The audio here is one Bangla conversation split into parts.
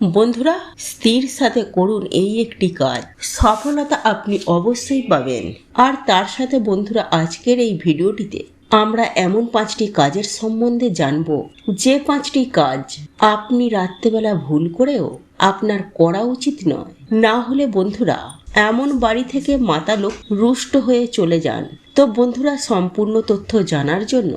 বন্ধুরা স্থির সাথে করুন এই একটি কাজ। সফলতা আপনি অবশ্যই পাবেন। আর তার সাথে বন্ধুরা, আজকের এই ভিডিওটিতে আমরা এমন পাঁচটি কাজের সম্বন্ধে জানব। যে পাঁচটি কাজ আপনি রাত্রেবেলা ভুল করেও আপনার করা উচিত নয়। না হলে বন্ধুরা, এমন বাড়ি থেকে মাতালোক রুষ্ট হয়ে চলে যান। তো বন্ধুরা, সম্পূর্ণ তথ্য জানার জন্য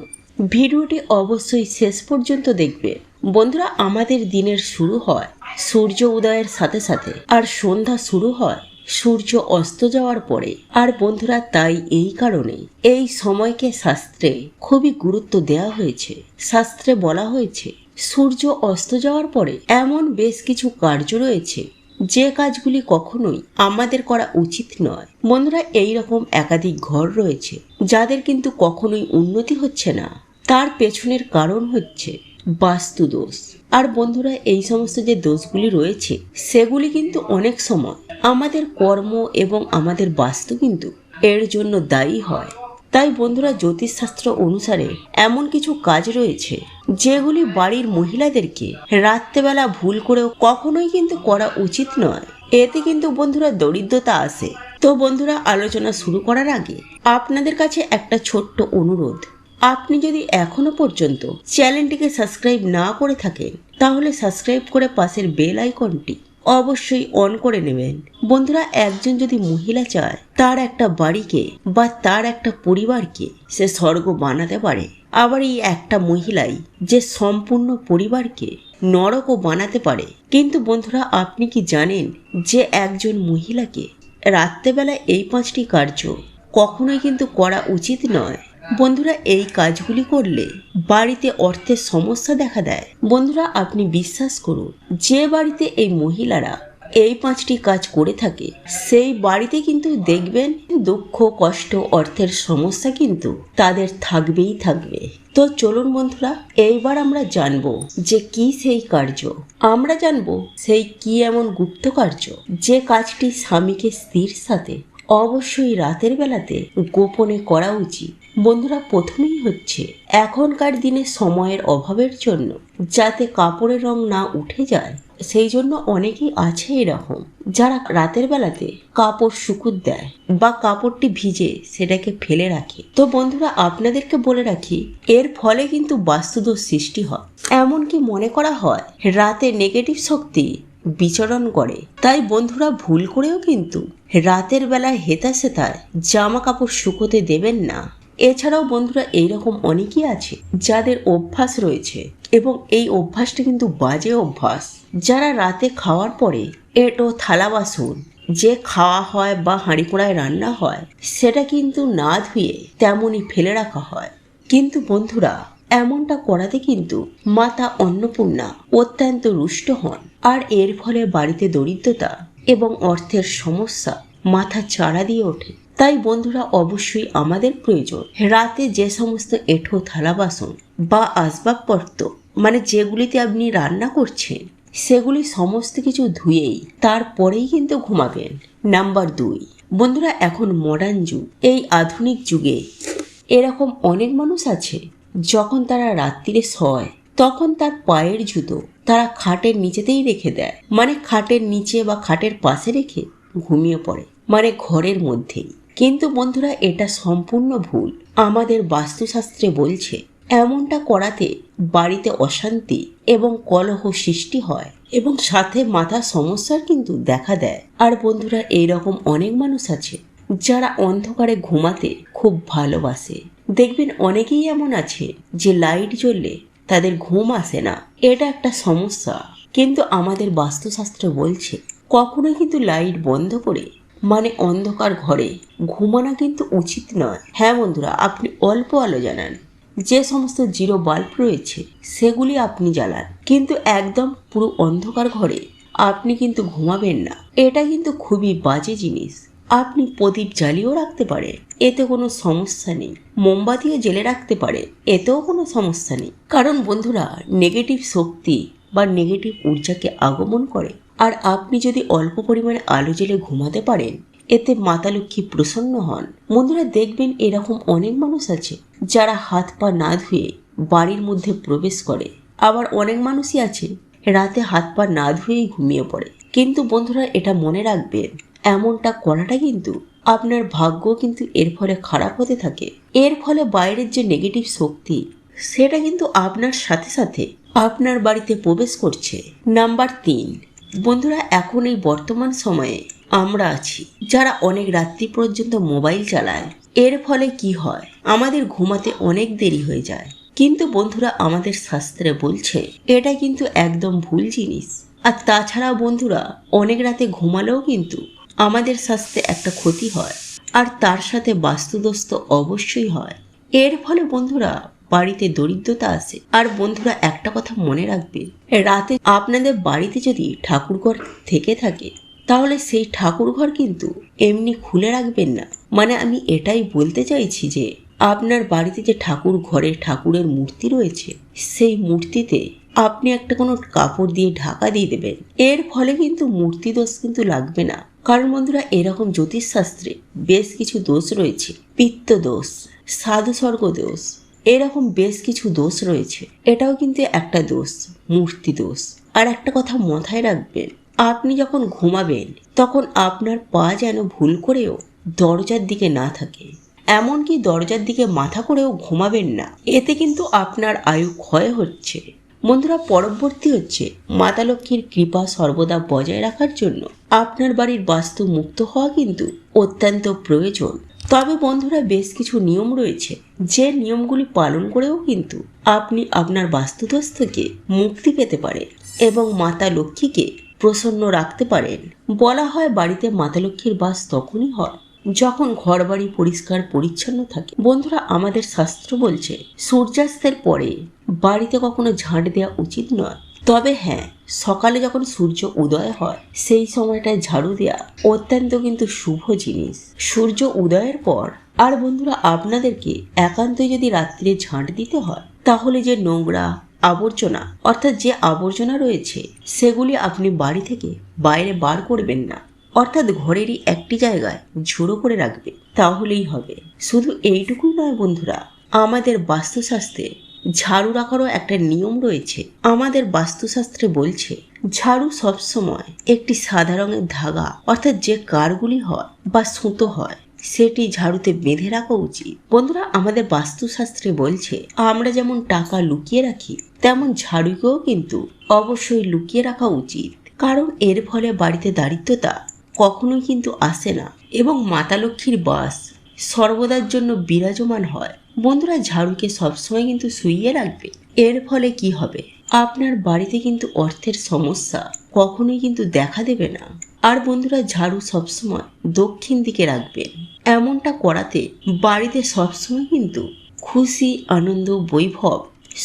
ভিডিওটি অবশ্যই শেষ পর্যন্ত দেখবে। বন্ধুরা, আমাদের দিনের শুরু হয় সূর্য উদয়ের সাথে সাথে আর সন্ধ্যা শুরু হয়। সূর্য অস্ত যাওয়ার পরে। আর বন্ধুরা, তাই এই কারণে এই সময়কে শাস্ত্রে খুবই গুরুত্ব দেওয়া হয়েছে। শাস্ত্রে বলা হয়েছে, সূর্য অস্ত যাওয়ার পরে এমন বেশ কিছু কার্য রয়েছে, যে কাজগুলি কখনোই আমাদের করা উচিত নয়। বন্ধুরা, এই রকম একাধিক ঘর রয়েছে, যাদের কিন্তু কখনোই উন্নতি হচ্ছে না। তার পেছনের কারণ হচ্ছে বাস্তু দোষ আর বন্ধুরা, এই সমস্ত যে দোষগুলি রয়েছে, সেগুলি কিন্তু অনেক সময় আমাদের কর্ম এবং আমাদের বাস্তু কিন্তু এর জন্য দায়ী হয়। তাই বন্ধুরা, জ্যোতিষশাস্ত্র অনুসারে এমন কিছু কাজ রয়েছে, যেগুলি বাড়ির মহিলাদেরকে রাত্রেবেলা ভুল করেও কখনোই কিন্তু করা উচিত নয়। এতে কিন্তু বন্ধুরা দরিদ্রতা আসে। তো বন্ধুরা, আলোচনা শুরু করার আগে আপনাদের কাছে একটা ছোট্ট অনুরোধ। আপনি যদি এখনও পর্যন্ত চ্যানেলটিকে সাবস্ক্রাইব না করে থাকেন, তাহলে সাবস্ক্রাইব করে পাশের বেল আইকনটি অবশ্যই অন করে নেবেন। বন্ধুরা, একজন যদি মহিলা চায়, তার একটা বাড়িকে বা তার একটা পরিবারকে সে স্বর্গ বানাতে পারে। আবার এই একটা মহিলাই যে সম্পূর্ণ পরিবারকে নরকও বানাতে পারে। কিন্তু বন্ধুরা, আপনি কি জানেন যে একজন মহিলাকে রাত্রেবেলা এই পাঁচটি কার্য কখনোই কিন্তু করা উচিত নয়? বন্ধুরা, এই কাজগুলি করলে বাড়িতে অর্থের সমস্যা দেখা দেয়। বন্ধুরা, আপনি বিশ্বাস করুন, যে বাড়িতে এই মহিলারা এই পাঁচটি কাজ করে থাকে, সেই বাড়িতে কিন্তু দেখবেন দুঃখ, কষ্ট, অর্থের সমস্যা কিন্তু তাদের থাকবেই থাকবে। তো চলুন বন্ধুরা, এইবার আমরা জানব যে কি সেই কার্য। আমরা জানব সেই কি এমন গুপ্ত কার্য যে কাজটি স্বামীকে স্ত্রীর সাথে অবশ্যই রাতের বেলাতে গোপনে করা উচিত। বন্ধুরা, প্রথমেই হচ্ছে এখনকার দিনে সময়ের অভাবের জন্য যাতে কাপড়ের রং না উঠে যায়, সেই জন্য অনেকেই আছে এরকম। যারা রাতের বেলাতে কাপড় শুকুর দেয় বা কাপড়টি ভিজে সেটাকে ফেলে রাখে। তো বন্ধুরা, আপনাদেরকে বলে রাখি, এর ফলে কিন্তু বাস্তুদোষ সৃষ্টি হয়। এমনকি মনে করা হয়, রাতে নেগেটিভ শক্তি বিচরণ করে। তাই বন্ধুরা, ভুল করেও কিন্তু রাতের বেলায় হেতা সেতায় জামা কাপড় শুকোতে দেবেন না। এছাড়াও বন্ধুরা এইরকম অনেকেই আছে যাদের অভ্যাস রয়েছে এবং এই অভ্যাসটা কিন্তু বাজে অভ্যাস। যারা রাতে খাওয়ার পরে এটো, থালা বাসন যে খাওয়া হয় বা হাঁড়ি পোড়ায় রান্না হয়, সেটা কিন্তু না ধুয়ে তেমনই ফেলে রাখা হয়। কিন্তু বন্ধুরা, এমনটা করাতে কিন্তু মাতা অন্নপূর্ণা অত্যন্ত রুষ্ট হন। আর এর ফলে বাড়িতে দরিদ্রতা এবং অর্থের সমস্যা মাথা চাড়া দিয়ে ওঠে। তাই বন্ধুরা অবশ্যই আমাদের প্রয়োজন। রাতে যে সমস্ত এঁঠো, থালা বাসন বা আসবাবপত্র মানে যেগুলিতে আপনি রান্না করছেন, সেগুলি সমস্ত কিছু ধুয়েই তারপরেই কিন্তু ঘুমাবেন। নাম্বার দুই, বন্ধুরা এখন মডার্ন যুগ। এই আধুনিক যুগে এরকম অনেক মানুষ আছে, যখন তারা রাত্রিরে শয়, তখন তার পায়ের জুতো তারা খাটের নিচেতেই রেখে দেয়। মানে খাটের নিচে বা খাটের পাশে রেখে ঘুমিয়ে পড়ে। মানে ঘরের মধ্যেই। কিন্তু বন্ধুরা, এটা সম্পূর্ণ ভুল। আমাদের বাস্তুশাস্ত্রে বলছে, এমনটা করাতে বাড়িতে অশান্তি এবং কলহ সৃষ্টি হয় এবং সাথে মাথা সমস্যার কিন্তু দেখা দেয়। আর বন্ধুরা, এইরকম অনেক মানুষ আছে যারা অন্ধকারে ঘুমাতে খুব ভালোবাসে। দেখবেন, অনেকেই এমন আছে যে লাইট জ্বললে তাদের ঘুম আসে না। এটা একটা সমস্যা। কিন্তু আমাদের বাস্তুশাস্ত্র বলছে, কখনোই কিন্তু লাইট বন্ধ করে মানে অন্ধকার ঘরে। ঘুমানো কিন্তু উচিত নয়। হ্যাঁ বন্ধুরা, আপনি অল্প আলো জানান যে সমস্ত জিরো বাল্ব রয়েছে, সেগুলি আপনি জ্বালান। কিন্তু একদম পুরো অন্ধকার ঘরে আপনি কিন্তু ঘুমাবেন না। এটা কিন্তু খুবই বাজে জিনিস। আপনি প্রদীপ জ্বালিয়েও রাখতে পারেন। এতে কোনো সমস্যা নেই। মোমবাতিও জেলে রাখতে পারে। এতেও কোনো সমস্যা নেই। কারণ বন্ধুরা নেগেটিভ শক্তি বা নেগেটিভ ঊর্জাকে আগমন করে। আর আপনি যদি অল্প পরিমাণে আলো জেলে ঘুমাতে পারেন, এতে মাতা লক্ষ্মী প্রসন্ন হন। বন্ধুরা, দেখবেন এরকম অনেক মানুষ আছে যারা হাত পা না ধুয়ে বাড়ির মধ্যে প্রবেশ করে। আবার অনেক মানুষই আছে রাতে হাত পা না ধুয়েই ঘুমিয়ে পড়ে। কিন্তু বন্ধুরা, এটা মনে রাখবেন, এমনটা করাটা কিন্তু আপনার ভাগ্য কিন্তু এর ফলে খারাপ হতে থাকে। এর ফলে বাইরের যে নেগেটিভ শক্তি, সেটা কিন্তু আপনার সাথে সাথে আপনার বাড়িতে প্রবেশ করছে। নাম্বার তিন বন্ধুরা, এখন এই বর্তমান সময়ে আমরা আছি যারা অনেক রাত্রি পর্যন্ত মোবাইল চালায়। এর ফলে কি হয়? আমাদের ঘুমাতে অনেক দেরি হয়ে যায়। কিন্তু বন্ধুরা, আমাদের শাস্ত্রে বলছে, এটা কিন্তু একদম ভুল জিনিস। আর তাছাড়া বন্ধুরা, অনেক রাতে ঘুমালেও কিন্তু আমাদের স্বাস্থ্যে একটা ক্ষতি হয়। আর তার সাথে বাস্তুদোষ তো অবশ্যই হয়। এর ফলে বন্ধুরা বাড়িতে দরিদ্রতা আসে আর বন্ধুরা, একটা কথা মনে রাখবে, রাতে আপনাদের বাড়িতে যদি ঠাকুরঘর থেকে থাকে, তাহলে সেই ঠাকুরঘর কিন্তু এমনি খুলে রাখবেন না। মানে আমি এটাই বলতে চাইছি যে, আপনার বাড়িতে যে ঠাকুর ঘরে ঠাকুরের মূর্তি রয়েছে, সেই মূর্তিতে আপনি একটা কোনো কাপড় দিয়ে ঢাকা দিয়ে দেবেন। এর ফলে কিন্তু মূর্তি দোষ কিন্তু লাগবে না। কারণ বন্ধুরা, এরকম জ্যোতিষশাস্ত্রে বেশ কিছু দোষ রয়েছে। পিত্ত দোষ সাধু স্বর্গ দোষ এরকম বেশ কিছু দোষ রয়েছে। এটাও কিন্তু একটা দোষ, মূর্তি দোষ। আর একটা কথা মাথায় রাখবেন, আপনি যখন ঘুমাবেন, তখন আপনার পা যেন ভুল করেও দরজার দিকে না থাকে। এমনকি দরজার দিকে মাথা করেও ঘুমাবেন না, এতে কিন্তু আপনার আয়ু ক্ষয় হচ্ছে। বন্ধুরা, পরবর্তী হচ্ছে মাতা লক্ষ্মীর কৃপা সর্বদা বজায় রাখার জন্য। আপনার বাড়ির বাস্তু মুক্ত হওয়া কিন্তু অত্যন্ত প্রয়োজন। তবে বন্ধুরা বেশ কিছু নিয়ম রয়েছে। যে নিয়মগুলি পালন করেও কিন্তু আপনি আপনার বাস্তুদোষ মুক্তি পেতে পারেন এবং মাতা লক্ষ্মীকে প্রসন্ন রাখতে পারেন। বলা হয় বাড়িতে মাতা লক্ষ্মীর বাস তখনই হয় যখন ঘর বাড়ি পরিষ্কার পরিচ্ছন্ন থাকে। বন্ধুরা আমাদের শাস্ত্র বলছে, সূর্যাস্তের পরে বাড়িতে কখনো ঝাঁট দেওয়া উচিত নয়। তবে হ্যাঁ সকালে যখন সূর্য উদয় হয়, সেই সময়টায় ঝাড়ু দেওয়া অত্যন্ত কিন্তু শুভ জিনিস। সূর্য উদয়ের পর, আর বন্ধুরা আপনাদেরকে একান্তই যদি রাত্রে ঝাঁট দিতে হয়, তাহলে যে নোংরা আবর্জনা, অর্থাৎ যে আবর্জনা রয়েছে, সেগুলি আপনি বাড়ি থেকে বাইরে বার করবেন না। অর্থাৎ ঘরেরই একটি জায়গায় ঝুড়ো করে রাখবে, তাহলেই হবে। শুধু এইটুকুই নয় বন্ধুরা, আমাদের বাস্তুশাস্ত্রে ঝাড়ু রাখারও একটা নিয়ম রয়েছে। আমাদের বাস্তুশাস্ত্রে বলছে, ঝাড়ু সবসময় একটি সাদা রঙের ধাগা, অর্থাৎ যে কারগুলি হয় বা সুতো হয়, সেটি ঝাড়ুতে বেঁধে রাখা উচিত। বন্ধুরা, আমাদের বাস্তুশাস্ত্রে বলছে, আমরা যেমন টাকা লুকিয়ে রাখি, তেমন ঝাড়ুকেও কিন্তু অবশ্যই লুকিয়ে রাখা উচিত। কারণ এর ফলে বাড়িতে দারিদ্রতা কখনোই কিন্তু আসে না এবং মাতা লক্ষ্মীর বাস সর্বদার জন্য বিরাজমান হয়। বন্ধুরা ঝাড়ুকে সবসময় কিন্তু শুইয়ে রাখবে। এর ফলে কি হবে? আপনার বাড়িতে কিন্তু অর্থের সমস্যা কখনোই কিন্তু দেখা দেবে না। আর বন্ধুরা ঝাড়ু সবসময় দক্ষিণ দিকে রাখবেন এমনটা করাতে বাড়িতে সবসময় কিন্তু খুশি, আনন্দ, বৈভব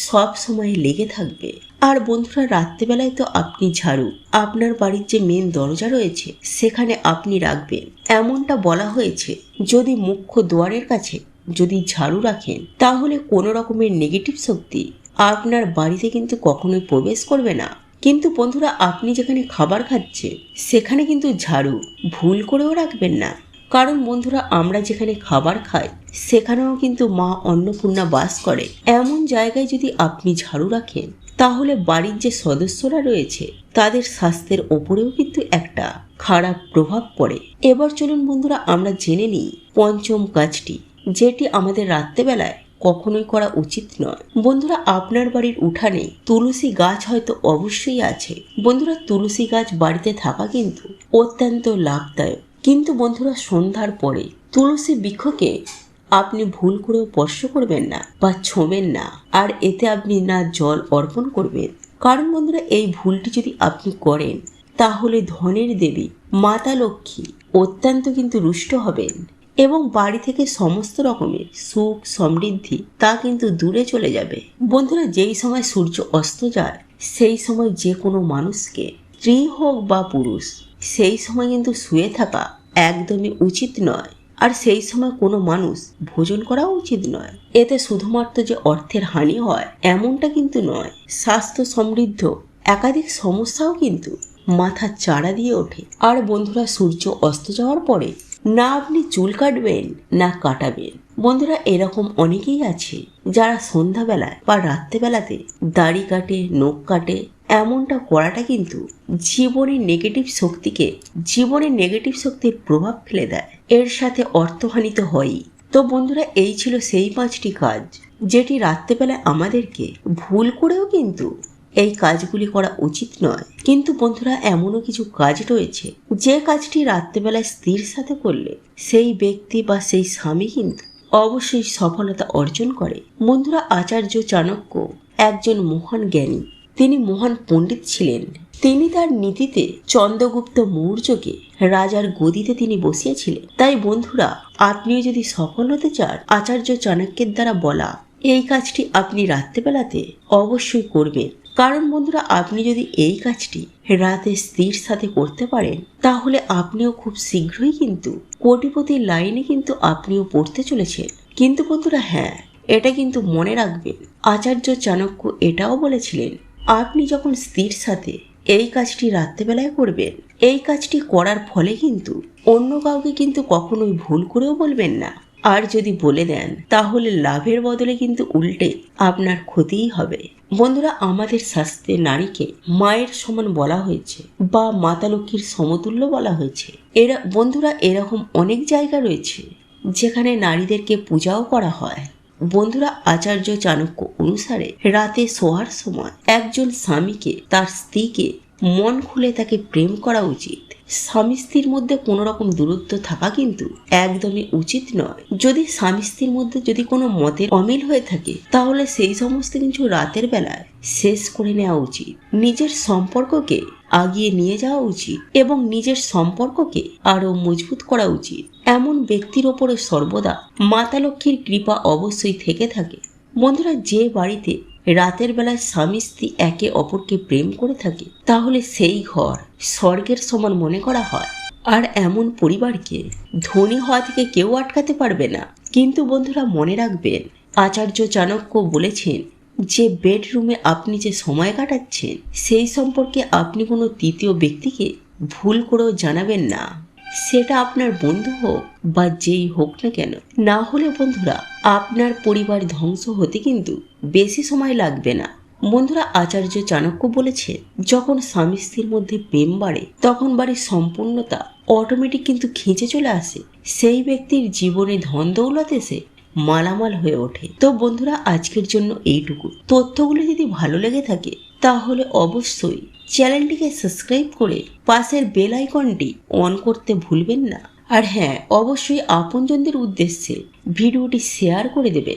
সব সময় লেগে থাকবে। আর বন্ধুরা রাত্রেবেলায় তো আপনি ঝাড়ু, আপনার বাড়ির যে মেন দরজা রয়েছে সেখানে আপনি রাখবেন। এমনটা বলা হয়েছে যদি মুখ্য দুয়ারের কাছে যদি ঝাড়ু রাখেন, তাহলে কোনো রকমের নেগেটিভ শক্তি আপনার বাড়িতে কিন্তু কখনোই প্রবেশ করবে না। কিন্তু বন্ধুরা, আপনি যেখানে খাবার খাচ্ছে, সেখানে কিন্তু ঝাড়ু ভুল করেও রাখবেন না। কারণ বন্ধুরা, আমরা যেখানে খাবার খাই, সেখানেও কিন্তু মা অন্নপূর্ণা বাস করে। এমন জায়গায় যদি আপনি ঝাড়ু রাখেন, তাহলে বাড়ির যে সদস্যরা রয়েছে, তাদের স্বাস্থ্যের ওপরেও কিন্তু একটা খারাপ প্রভাব পড়ে। এবার চলুন বন্ধুরা, আমরা জেনে নিই পঞ্চম কাজটি। যেটি আমাদের রাত্রেবেলায় কখনোই করা উচিত নয়। বন্ধুরা, আপনার বাড়ির উঠানে তুলসী গাছ হয়তো অবশ্যই আছে। বন্ধুরা, তুলসী গাছ বাড়িতে থাকা কিন্তু অত্যন্ত লাভদায়ক। কিন্তু বন্ধুরা, সন্ধ্যার পরে তুলসী বৃক্ষকে আপনি ভুল করেও স্পর্শ করবেন না বা ছোঁবেন না, আর এতে আপনি না জল অর্পণ করবেন। কারণ বন্ধুরা, এই ভুলটি যদি আপনি করেন, তাহলে ধনের দেবী, মাতা লক্ষ্মী অত্যন্ত কিন্তু রুষ্ট হবেন। এবং বাড়ি থেকে সমস্ত রকমের সুখ সমৃদ্ধি তা কিন্তু দূরে চলে যাবে। বন্ধুরা, যেই সময় সূর্য অস্ত যায়, সেই সময় যে কোনো মানুষকে, স্ত্রী হোক বা পুরুষ, সেই সময় কিন্তু শুয়ে থাকা একদমই উচিত নয়। আর সেই সময় কোনো মানুষ ভোজন করা উচিত নয়। এতে শুধুমাত্র যে অর্থের হানি হয়, এমনটা কিন্তু নয়। স্বাস্থ্য সমৃদ্ধ, একাধিক সমস্যাও কিন্তু মাথার চাড়া দিয়ে ওঠে। আর বন্ধুরা, সূর্য অস্ত যাওয়ার পরে না আপনি চুল কাটবেন, না কাটাবেন। বন্ধুরা, এরকম অনেকেই আছে যারা সন্ধ্যাবেলায় বা রাত্রেবেলাতে দাড়ি কাটে, নখ কাটে, এমনটা করাটা কিন্তু জীবনের নেগেটিভ শক্তিকে জীবনের নেগেটিভ শক্তির প্রভাব ফেলে দেয়। এর সাথে অর্থহানি তো হয়ই। তো বন্ধুরা, এই ছিল সেই পাঁচটি কাজ, যেটি রাত্রেবেলা আমাদেরকে ভুল করেও কিন্তু এই কাজগুলি করা উচিত নয়। কিন্তু বন্ধুরা, এমনও কিছু কাজ রয়েছে যে কাজটি রাত্রেবেলায় স্ত্রীর সাথে করলে সেই ব্যক্তি বা সেই স্বামী কিন্তু অবশ্যই সফলতা অর্জন করে। বন্ধুরা, আচার্য চাণক্য একজন মহান জ্ঞানী। তিনি মহান পণ্ডিত ছিলেন। তিনি তার নীতিতে চন্দ্রগুপ্ত মৌর্যকে রাজার গদিতে তিনি বসিয়েছিলেন। তাই বন্ধুরা, আপনিও যদি সফল হতে চান, আচার্য চাণক্যের দ্বারা বলা, এই কাজটি আপনি রাত্রেবেলাতে অবশ্যই করবেন। কারণ বন্ধুরা, আপনি যদি এই কাজটি রাতে স্ত্রীর সাথে করতে পারেন, তাহলে আপনিও খুব শীঘ্রই কিন্তু কোটিপতির লাইনে কিন্তু আপনিও পড়তে চলেছেন। কিন্তু বন্ধুরা হ্যাঁ এটা কিন্তু মনে রাখবেন, আচার্য চাণক্য এটাও বলেছিলেন, আপনি যখন স্ত্রীর সাথে এই কাজটি রাত্রেবেলায় করবেন, এই কাজটি করার ফলে কিন্তু অন্য কাউকে কিন্তু কখনোই ভুল করেও বলবেন না। আর যদি বলে দেন, তাহলে লাভের বদলে কিন্তু উল্টে আপনার ক্ষতিই হবে। বন্ধুরা, আমাদের শাস্ত্রে নারীকে মায়ের সমান বলা হয়েছে বা মাতা লক্ষ্মীর সমতুল্য বলা হয়েছে। এরা, বন্ধুরা, এরকম অনেক জায়গা রয়েছে যেখানে নারীদেরকে পূজাও করা হয়। বন্ধুরা, আচার্য চাণক্য অনুসারে রাতে শোয়ার সময় একজন স্বামীকে, তার স্ত্রীকে মন খুলে তাকে প্রেম করা উচিত। স্বামী স্ত্রীর মধ্যে কোনো রকম দূরত্ব থাকা কিন্তু একদমই উচিত নয়। যদি স্বামী স্ত্রীর মধ্যে যদি কোনো মতের অমিল হয়ে থাকে, তাহলে সেই সমস্ত কিছু রাতের বেলায় শেষ করে নেওয়া উচিত। নিজের সম্পর্ককে আগিয়ে নিয়ে যাওয়া উচিত এবং নিজের সম্পর্ককে আরও মজবুত করা উচিত। এমন ব্যক্তির ওপরে সর্বদা মাতা লক্ষ্মীর কৃপা অবশ্যই থেকে থাকে। বন্ধুরা, যে বাড়িতে রাতের বেলায় স্বামী স্ত্রী একে অপরকে প্রেম করে থাকে, তাহলে সেই ঘর স্বর্গের সমান মনে করা হয়। আর এমন পরিবারকে ধনী হওয়া থেকে কেউ আটকাতে পারবে না। কিন্তু বন্ধুরা, মনে রাখবেন, আচার্য চাণক্য বলেছেন যে, বেডরুমে আপনি যে সময় কাটাচ্ছেন, সেই সম্পর্কে আপনি কোনো তৃতীয় ব্যক্তিকে ভুল করেও জানাবেন না। সেটা আপনার বন্ধু হোক বা যেই হোক না কেন, না হলে বন্ধুরা, আপনার পরিবার ধ্বংস হতে কিন্তু বেশি সময় লাগবে না। বন্ধুরা, আচার্য চাণক্য বলেছে, যখন স্বামী স্ত্রীর মধ্যে প্রেম বাড়ে, তখন বাড়ির সম্পূর্ণতা অটোমেটিক কিন্তু খেঁচে চলে আসে। সেই ব্যক্তির জীবনে ধন দৌলত এসে মালামাল হয়ে ওঠে। তো বন্ধুরা, আজকের জন্য এইটুকু। তথ্যগুলো যদি ভালো লেগে থাকে তাহলে অবশ্যই চ্যানেলটিকে সাবস্ক্রাইব করে পাশের বেল আইকনটি অন করতে ভুলবেন না। আর হ্যাঁ অবশ্যই আপনজনদের উদ্দেশ্যে ভিডিওটি শেয়ার করে দেবে।